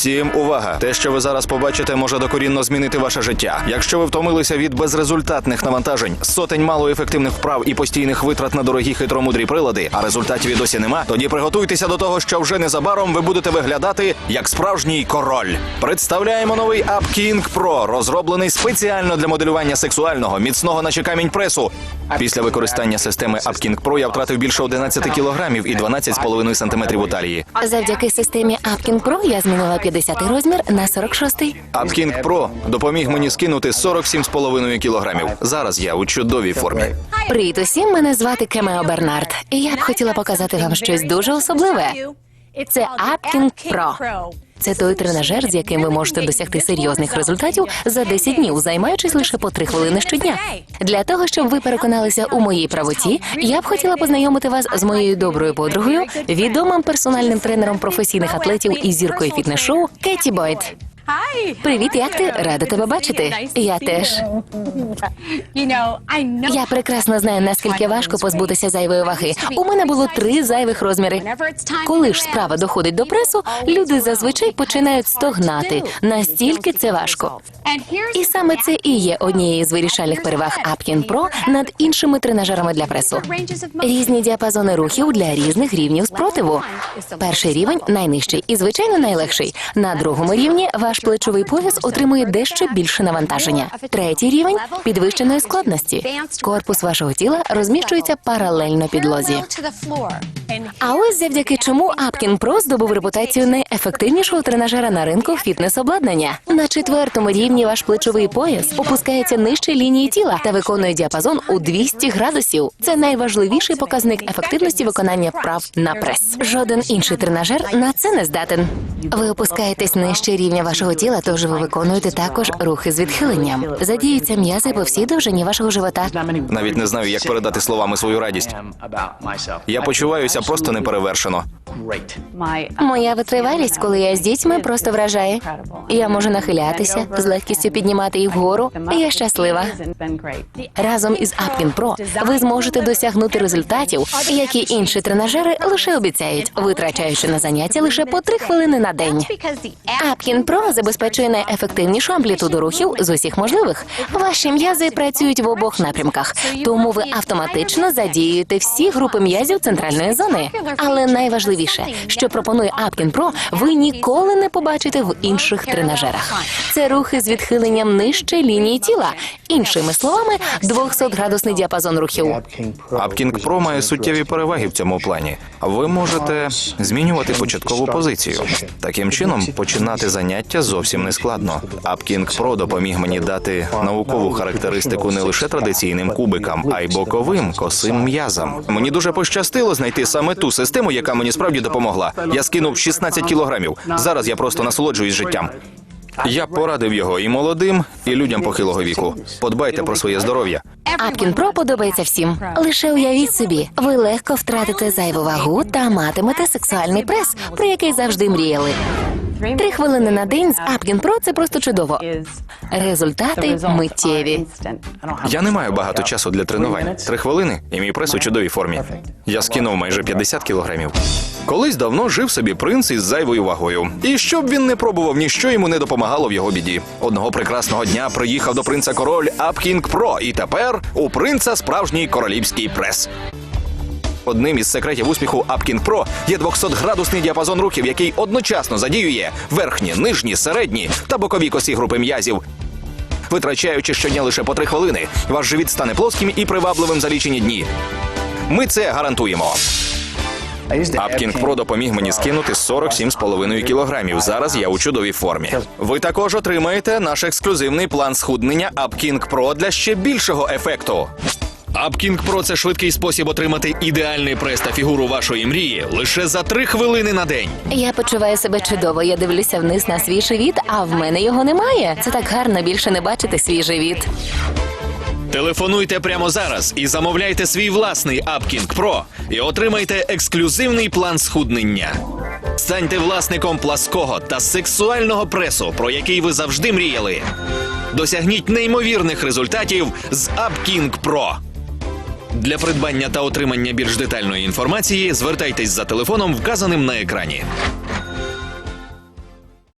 Усім увага! Те, що ви зараз побачите, може докорінно змінити ваше життя. Якщо ви втомилися від безрезультатних навантажень, сотень малоефективних вправ і постійних витрат на дорогі хитромудрі прилади, а результатів і досі нема, тоді приготуйтеся до того, що вже незабаром ви будете виглядати як справжній король. Представляємо новий ап King Pro, розроблений спеціально для моделювання сексуального, міцного наче камінь пресу. Після використання системи App King Pro я втратив більше 11 кілограмів і 12,5 сантиметрів у талії. Завдяки системі Apkin Pro я змінила 50 розмір на 46. Аткінг Про допоміг мені скинути 47,5 кілограмів. Зараз я у чудовій формі. Привіт усім, мене звати Кемео Бернард. І я б хотіла показати вам щось дуже особливе. Це Аткінг Pro. Це той тренажер, з яким ви можете досягти серйозних результатів за 10 днів, займаючись лише по 3 хвилини щодня. Для того, щоб ви переконалися у моїй правоті, я б хотіла познайомити вас з моєю доброю подругою, відомим персональним тренером професійних атлетів і зіркою фітнес-шоу Кеті Бойт. Привіт, як ти? Рада тебе бачити. Я теж. Я прекрасно знаю, наскільки важко позбутися зайвої ваги. У мене було три зайвих розміри. Коли ж справа доходить до пресу, люди зазвичай починають стогнати. Настільки це важко. І саме це і є однією з вирішальних переваг Apkin Pro над іншими тренажерами для пресу. Різні діапазони рухів для різних рівнів спротиву. Перший рівень найнижчий і звичайно найлегший. На другому рівні ваш плечовий пояс отримує дещо більше навантаження. Третій рівень підвищеної складності. Корпус вашого тіла розміщується паралельно підлозі. А ось завдяки чому Apkin Pro здобув репутацію найефективнішого тренажера на ринку фітнес-обладнання. На четвертому рівні ваш плечовий пояс опускається нижче лінії тіла та виконує діапазон у 200 градусів. Це найважливіший показник ефективності виконання вправ на прес. Жоден інший тренажер на це не здатен. Ви опускаєтесь нижче рівня вашого тіла, тож ви виконуєте також рухи з відхиленням. Задіються м'язи по всій довжині вашого живота. Навіть не знаю, як передати словами свою радість. Я почуваюся просто неперевершено. Моя витривалість, коли я з дітьми, просто вражає. Я можу нахилятися, з легкістю піднімати їх вгору. Я щаслива. Разом із Apkin Pro ви зможете досягнути результатів, які інші тренажери лише обіцяють, витрачаючи на заняття лише по три хвилини на день. Apkin Pro забезпечує найефективнішу амплітуду рухів з усіх можливих. Ваші м'язи працюють в обох напрямках, тому ви автоматично задіюєте всі групи м'язів центральної зони. Але найважливіше, що пропонує Apkin Pro, ви ніколи не побачите в інших тренажерах. Це рухи з відхиленням нижче лінії тіла. Іншими словами, 200-градусний діапазон рухів. Апкінг Pro має суттєві переваги в цьому плані. Ви можете змінювати початкову позицію. Таким чином, починати заняття зовсім не складно. Апкінг Pro допоміг мені дати наукову характеристику не лише традиційним кубикам, а й боковим косим м'язам. Мені дуже пощастило знайти саме ту систему, яка мені справді допомогла. Я скинув 16 кілограмів. Зараз я просто насолоджуюсь життям. Я порадив його і молодим, і людям похилого віку. Подбайте про своє здоров'я. Аткін Про подобається всім. Лише уявіть собі, ви легко втратите зайву вагу та матимете сексуальний прес, про який завжди мріяли. Три хвилини на день з Апкін Про це просто чудово. Результати миттєві. Я не маю багато часу для тренувань. Три хвилини, і мій прес у чудовій формі. Я скинув майже 50 кілограмів. Колись давно жив собі принц із зайвою вагою. І щоб він не пробував, ніщо йому не допомагало в його біді. Одного прекрасного дня приїхав до принца король Апкінг Про, і тепер у принца справжній королівський прес. Одним із секретів успіху Апкін Pro є 200-градусний діапазон рухів, який одночасно задіює верхні, нижні, середні та бокові косі групи м'язів. Витрачаючи щодня лише по три хвилини, ваш живіт стане плоским і привабливим за лічені дні. Ми це гарантуємо. Апкінг Pro допоміг мені скинути 47,5 кілограмів. Зараз я у чудовій формі. Ви також отримаєте наш ексклюзивний план схуднення Апкінг Pro для ще більшого ефекту. Апкінг Pro – це швидкий спосіб отримати ідеальний прес та фігуру вашої мрії лише за три хвилини на день. Я почуваю себе чудово. Я дивлюся вниз на свій живіт, а в мене його немає. Це так гарно більше не бачити свій живіт. Телефонуйте прямо зараз і замовляйте свій власний Апкінг Pro і отримайте ексклюзивний план схуднення. Станьте власником плаского та сексуального пресу, про який ви завжди мріяли. Досягніть неймовірних результатів з Апкінг Pro. Для придбання та отримання більш детальної інформації звертайтесь за телефоном, вказаним на екрані.